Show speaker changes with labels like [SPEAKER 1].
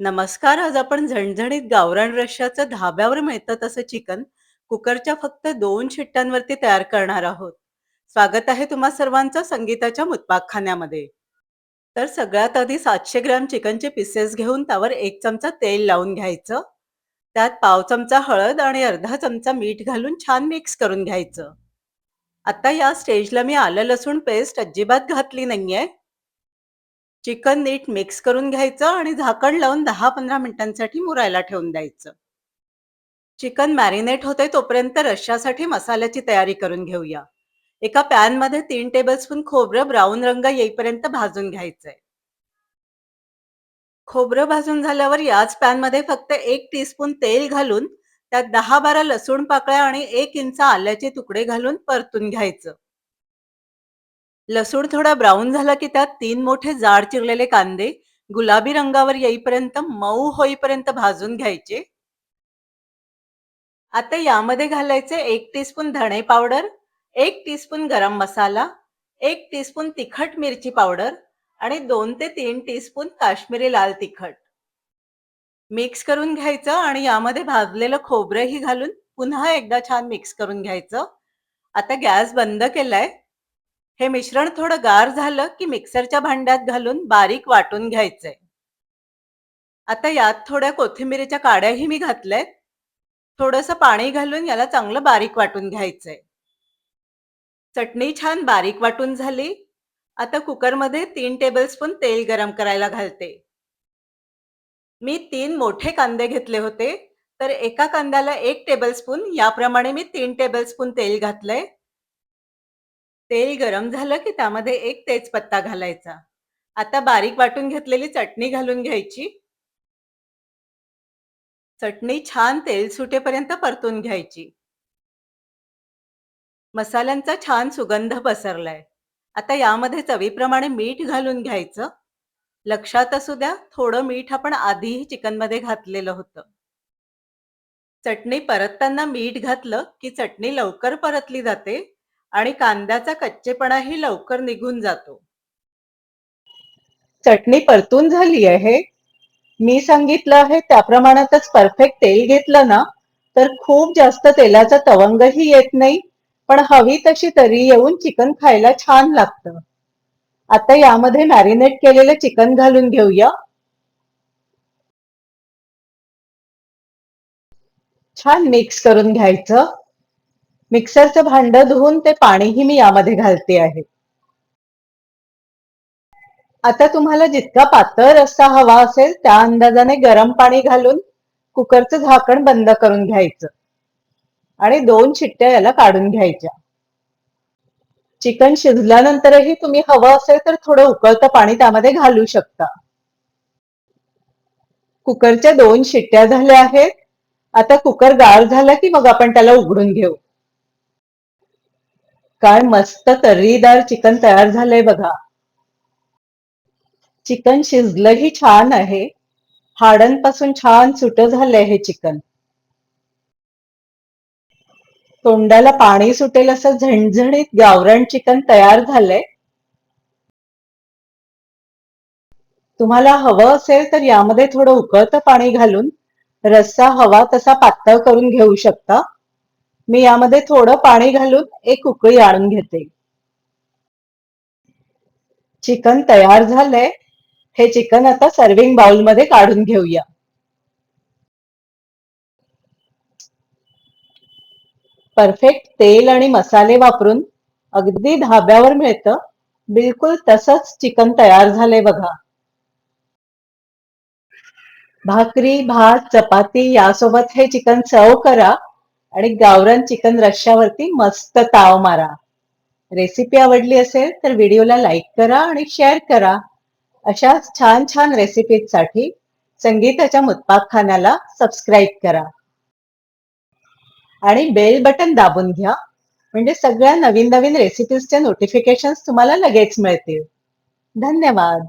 [SPEAKER 1] नमस्कार. आज आपण झणझणीत गावरान रश्श्याचं धाब्यावर मिळतं तसं चिकन कुकरच्या फक्त दोन शिट्ट्यांवरती तयार करणार आहोत. स्वागत आहे तुम्हा सर्वांचं संगीताच्या मुतपाकखान्यामध्ये. तर सगळ्यात आधी सातशे ग्रॅम चिकनचे पीसेस घेऊन त्यावर एक चमचा तेल लावून घ्यायचं. त्यात पाव चमचा हळद आणि अर्धा चमचा मीठ घालून छान मिक्स करून घ्यायचं. आता या स्टेजला मी आलं लसूण पेस्ट अजिबात घातली नाहीये. चिकन नीट मिक्स करून घ्यायचं आणि झाकण लावून 10-15 मिनिटांसाठी मुरायला ठेवून द्यायचं. चिकन मॅरिनेट होते तोपर्यंत रश्श्यासाठी मसाल्याची तयारी करून घेऊया. एका पॅनमध्ये तीन टेबलस्पून खोबरं ब्राऊन रंग येईपर्यंत भाजून घ्यायचंय. खोबरं भाजून झाल्यावर याच पॅनमध्ये फक्त एक टीस्पून तेल घालून त्यात दहा बारा लसूण पाकळ्या आणि एक इंच आल्याचे तुकडे घालून परतून घ्यायचं. लसूण थोडा ब्राऊन झाला की त्यात तीन मोठे जाड चिरलेले कांदे गुलाबी रंगावर येईपर्यंत मऊ होईपर्यंत भाजून घ्यायचे. आता यामध्ये घालायचे एक टीस्पून धणे पावडर, एक टीस्पून गरम मसाला, एक टीस्पून तिखट मिरची पावडर आणि दोन ते तीन टीस्पून काश्मीरी लाल तिखट. मिक्स करून घ्यायचं आणि यामध्ये भाजलेलं खोबरंही घालून पुन्हा एकदा छान मिक्स करून घ्यायचं. आता गॅस बंद केलाय. हे मिश्रण थोडं गार झालं की मिक्सरच्या भांड्यात घालून बारीक वाटून घ्यायचंय. आता यात थोड्या कोथिंबिरीच्या काड्याही मी घातल्यात. थोडंसं पाणी घालून याला चांगलं बारीक वाटून घ्यायचंय. चटणी छान बारीक वाटून झाली. आता कुकरमध्ये तीन टेबलस्पून तेल गरम करायला घालते. मी तीन मोठे कांदे घेतले होते, तर एका कांद्याला एक टेबलस्पून याप्रमाणे मी तीन टेबलस्पून तेल घातलंय. तेल गरम झालं की त्यामध्ये एक तेजपत्ता घालायचा. आता बारीक वाटून घेतलेली चटणी घालून घ्यायची. चटणी छान तेल सुटेपर्यंत परतून घ्यायची. मसाल्यांचा छान सुगंध पसरलाय. आता यामध्ये चवीप्रमाणे मीठ घालून घ्यायचं. लक्षात असू द्या, थोडं मीठ आपण आधीही चिकनमध्ये घातलेलं होतं. चटणी परतताना मीठ घातलं की चटणी लवकर परतली जाते आणि कांद्याचा कच्चेपणाही लवकर निघून जातो. चटणी परतून झाली आहे. मी सांगितलं आहे त्या प्रमाणातच परफेक्ट तेल घेतलं ना, तर खूप जास्त तेलाचा तवंगही येत नाही, पण हवी तशी तरी येऊन चिकन खायला छान लागतं. आता यामध्ये मॅरिनेट केलेलं चिकन घालून घेऊया. छान मिक्स करून घ्यायचं. मिक्सरचं भांडं धुवून ते पाणीही मी यामध्ये घालते आहे. आता तुम्हाला जितका पातळ रस्सा हवा असेल त्या अंदाजाने गरम पाणी घालून कुकरचं झाकण बंद करून घ्यायचं आणि दोन शिट्ट्या याला काढून घ्यायच्या. चिकन शिजल्यानंतरही तुम्ही हवं असेल तर थोडं उकळतं पाणी त्यामध्ये घालू शकता. कुकरच्या दोन शिट्ट्या झाल्या आहेत. आता कुकर गाळ झाला की मग आपण त्याला उघडून घेऊ. काय मस्त तर्रीदार चिकन तयार झालंय बघा. चिकन शिजलंही छान आहे. हाडांपासून छान सुट झालंय हे चिकन. तोंडाला पाणी सुटेल असं झणझणीत गावरण चिकन तयार झालंय. तुम्हाला हवं असेल तर यामध्ये थोडं उकळतं पाणी घालून रस्सा हवा तसा पातळ करून घेऊ शकता. मी यामध्ये थोडं पाणी घालून एक उकळी आणून घेते. चिकन तयार झालंय. हे चिकन आता सर्विंग बाउलमध्ये काढून घेऊया. परफेक्ट तेल आणि मसाले वापरून अगदी धाब्यावर मिळतं. बिलकुल तसंच चिकन तयार झालंय बघा. भाकरी, भात, चपाती यासोबत हे चिकन सर्व करा आणि गावरान चिकन रश्श्यावरती मस्त ताव मारा. रेसिपी आवडली असेल तर व्हिडिओला लाईक करा आणि शेअर करा. अशाच छान छान रेसिपीजसाठी संगीताच्या मुतपाकखान्याला सबस्क्राईब करा. आणि बेल बटन दाबून घ्या म्हणजे सगळ्या नवीन नवीन रेसिपीजचे नोटिफिकेशन तुम्हाला लगेच मिळतील. धन्यवाद.